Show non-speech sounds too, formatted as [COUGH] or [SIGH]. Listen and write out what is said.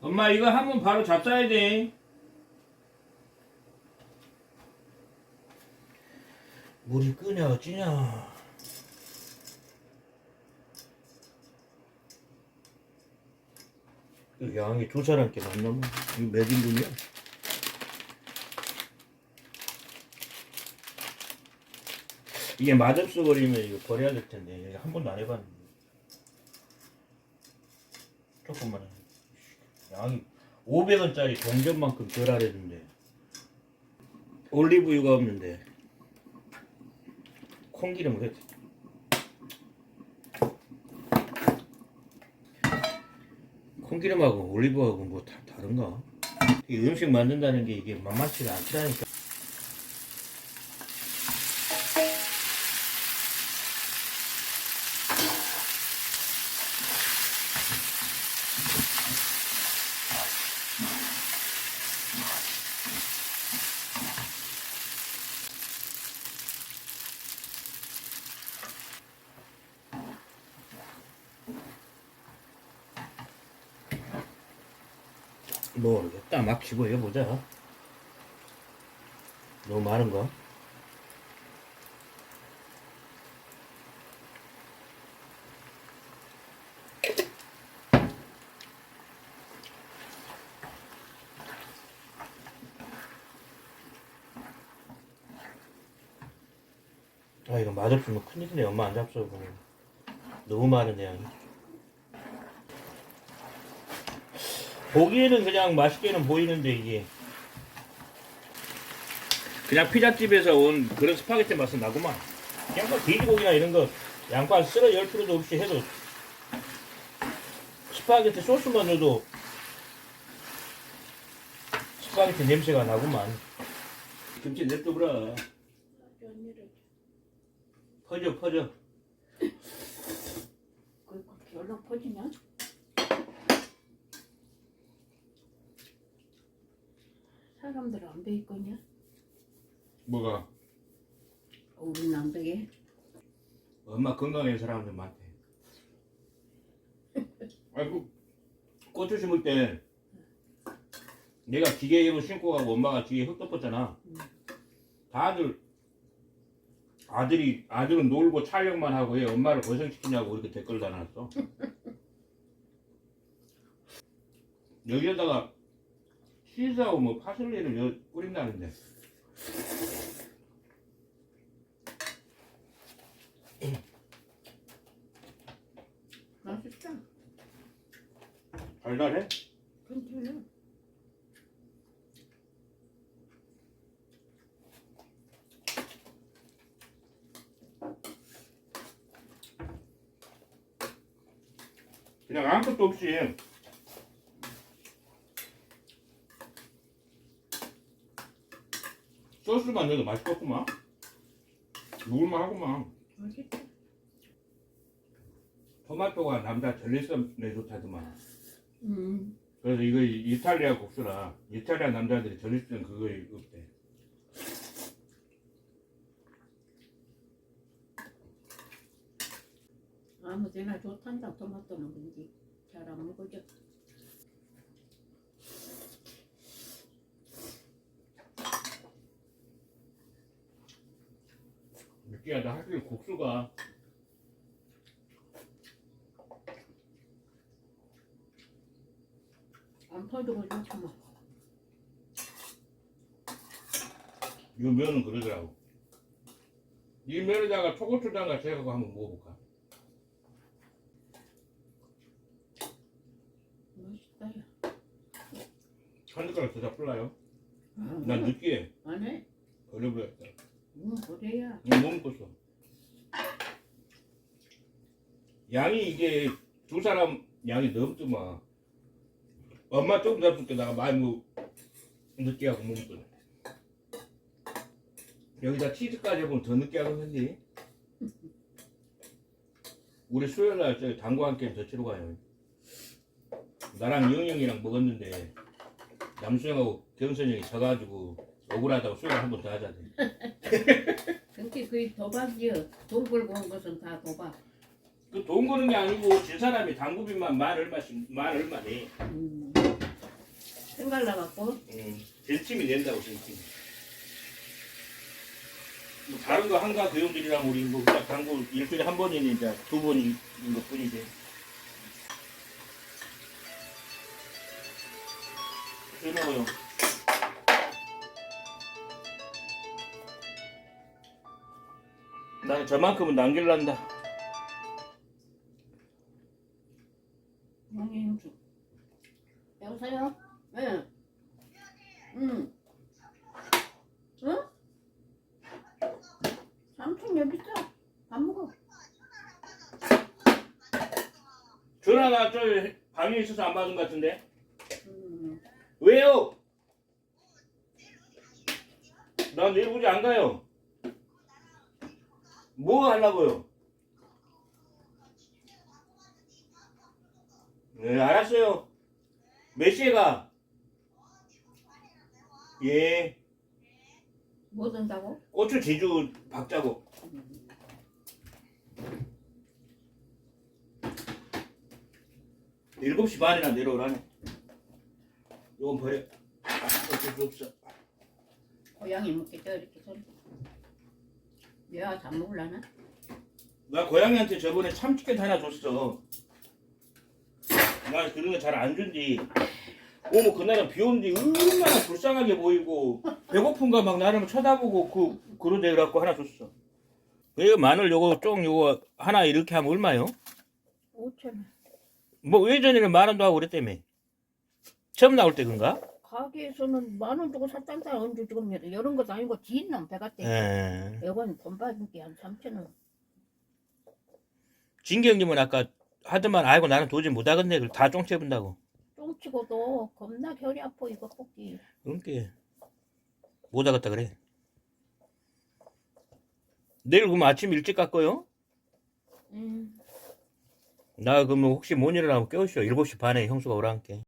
엄마 이거 하면 바로 잡숴야 돼. 물이 끄냐 어찌냐. 이 양이 두 사람께 만나면 이거 몇 인분이야? 이게 맛없어 버리면 이거 버려야 될 텐데 한 번도 안 해봤는데 조금만 해. 양이 500원짜리 동전만큼 덜 하려는데 올리브유가 없는데 콩기름을 했지 콩기름하고 올리브하고 뭐 다 다른가? 이 음식 만든다는 게 이게 만만치가 않다니까 모르겠다 막 집어해보자. 너무 많은가? 아 이거 맛없으면 큰일이네. 엄마 안 잡숴 보면. 너무 많은데 양이 보기에는 그냥 맛있게는 보이는데 이게. 그냥 피자집에서 온 그런 스파게티 맛은 나구만. 그냥 뭐 돼지고기나 이런 거 양파 쓸어 열 필요도 없이 해도 스파게티 소스만 넣어도 스파게티 냄새가 나구만. 김치 냅둬보라. 퍼져 퍼져. 연락 퍼지냐? 사람들 안 베일 거냐? 뭐가 우리는 안 베게. 엄마 건강한 사람들 많대. 아이고 고추 심을 때 내가 기계 입을 신고 가고 엄마가 뒤에 흙 덮었잖아. 음. 다들 아들이 아들은 놀고 촬영만 하고 해 엄마를 고생시키냐고 이렇게 댓글 달아놨어. [LAUGHS] 여기에다가 치즈하고 뭐 파슬리를 여- 뿌린다는데 맛있다. 달달해? 괜찮아. 그냥 아무것도 없이 소스만 넣어도 맛있겠구만 먹을만 하구만 맛있다. 토마토가 남자 전립선에 좋다더만 음. 그래서 이거 이- 이탈리아 국수라 이탈리아 남자들이 전립선 그거 없대 아무데나 좋단다. 토마토는 근데 잘 안 먹어져. 느끼하다 확실히 국수가 안 퍼지고 좋잖아. 이 면은 그러더라고 이 면에다가 초고추장 같이 해갖고 한번 먹어볼까 맛있다. 야. 한 숟가락 더 잡을라요? 아, 난 느끼해 안 해? 버려버렸다 응, 그래야. 이거 못 먹었어. 양이 이게 두 사람 양이 넘더만. 엄마 조금 잡을게 나가 많이 뭐 늦게 하고 먹을 거네. 여기다 치즈까지 하면 더 늦게 하겠는데. 우리 수요일 날 저기 당구 한 게임 더 치러 가요. 나랑 영영이랑 먹었는데 남수영하고 경선이 형이 져가지고 억울하다고 수요일 한번 더 하자대. 근데 그게 도박이여. 돈 벌고 온 것은 다 도박. 그 돈 거는 게 아니고 진 사람이 당구비만 만 얼마씩 만 얼마네. 음. 생각 나갖고 음, 젠팀이 된다고 젠팀. 뭐 다른 거 한가 교육들이랑 우리 뭐 그냥 당구 일주일에 한 번이니 이제 두 번인 것 뿐이지. 술 먹어요. 저만큼은 남길란다. 여보세요? 예. 응. 응? 삼촌 여기 있어. 밥 먹어. 전화 나저 방에 있어서 안 받은 것 같은데. 음. 왜요? 나 내일 우리 안 가요. 뭐 하려고요? 네, 알았어요. 몇 시에 가? 예, 뭐 든다고? 고추 제주 박자고. 일곱 시 반이나 내려오라네. 이건 버려. 어쩔 수 없어. 고양이 먹겠죠 이렇게 소리. 얘가 잘 먹을라나? 나 고양이한테 저번에 참치캔 하나 줬어. 나 그런 거 잘 안 준디. 어머 그날은 비 오는데 얼마나 불쌍하게 보이고 배고픈가 막 나를 쳐다보고 그 그러대 그래갖고 하나 줬어. 이거 마늘 요거 쫑 요거 하나 이렇게 하면 얼마요? 5천 원. 뭐 예전에는 만 원도 하고 그랬다며. 처음 나올 때 그런가? 가게에서는 만 원 주고 샀단다 언제 지금 이런 것도 아니고 지인남 배갔대. 예. 이건 돈 받은 게한 3천 원. 진경님은 아까 하더만 아이고 나는 도저히 못하겠네. 그걸 다 쫑채본다고. 똥치고도 겁나 결이 아파 이거 뽑기. 그러니까 못하겠다 그래. 내일 그럼 아침 일찍 갈 거요? 음. 나 그러면 혹시 못 일어나면 깨우시오. 7시 반에 형수가 오라니까.